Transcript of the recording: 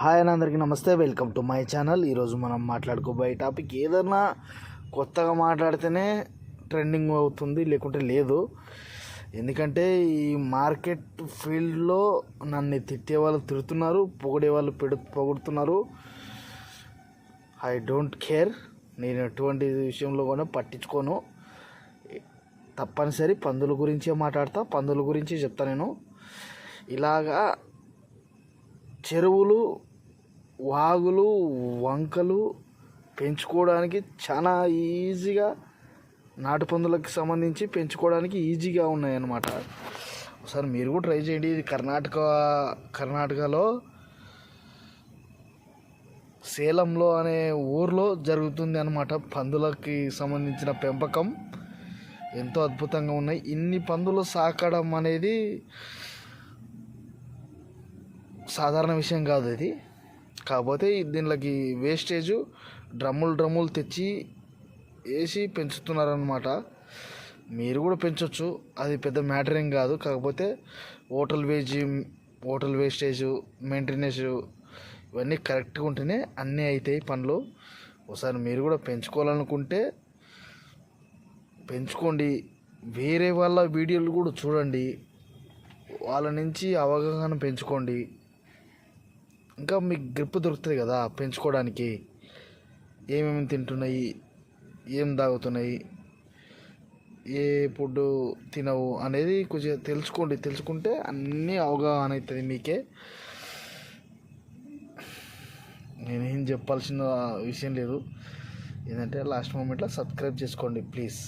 Hi అని అందరికీ నమస్తే వెల్కమ్ టు మై ఛానల్. ఈరోజు మనం మాట్లాడుకోబోయే టాపిక్ ఏదన్నా కొత్తగా మాట్లాడితేనే ట్రెండింగ్ అవుతుంది లేకుంటే లేదు. ఎందుకంటే ఈ మార్కెట్ ఫీల్డ్లో నన్ను తిట్టే వాళ్ళు తిడుతున్నారు పొగిడే వాళ్ళు పెడు పొగుడుతున్నారు. ఐ డోంట్ కేర్ నేను ఎటువంటి విషయంలో కూడా పట్టించుకోను. తప్పనిసరి పందుల గురించే మాట్లాడతా పందుల గురించి చెప్తా నేను. ఇలాగా చెరువులు వాగులు వంకలు పెంచుకోవడానికి చాలా ఈజీగా నాటు పందులకు సంబంధించి పెంచుకోవడానికి ఈజీగా ఉన్నాయన్నమాట. ఒకసారి మీరు కూడా ట్రై చేయండి. ఇది కర్ణాటక కర్ణాటకలో సేలంలో అనే ఊర్లో జరుగుతుంది అనమాట పందులకి సంబంధించిన పెంపకం. ఎంతో అద్భుతంగా ఉన్నాయి. ఇన్ని పందులు సాకడం అనేది సాధారణ విషయం కాదు ఇది. కాకపోతే దీనికి వేస్టేజ్ డ్రమ్ములు డ్రమ్ములు తెచ్చి వేసి పెంచుతున్నారనమాట మీరు కూడా పెంచవచ్చు అది పెద్ద మ్యాటర్ ఏం కాదు. కాకపోతే hotel wage hotel wastage maintenance ఇవన్నీ కరెక్ట్గా ఉంటేనే అన్నీ అవుతాయి పనులు. ఒకసారి మీరు కూడా పెంచుకోవాలనుకుంటే పెంచుకోండి. వేరే వాళ్ళ వీడియోలు కూడా చూడండి. వాళ్ళ నుంచి అవగాహన పెంచుకోండి. ఇంకా మీకు గ్రిప్ దొరుకుతుంది కదా పెంచుకోవడానికి. ఏమేమి తింటున్నాయి ఏం తాగుతున్నాయి ఏ ఫుడ్ తినవు అనేది కొంచెం తెలుసుకోండి. తెలుసుకుంటే అన్నీ అవగాహన అవుతుంది మీకే. నేనేం చెప్పాల్సిన విషయం లేదు. ఏంటంటే లాస్ట్ మూమెంట్లో సబ్స్క్రైబ్ చేసుకోండి ప్లీజ్.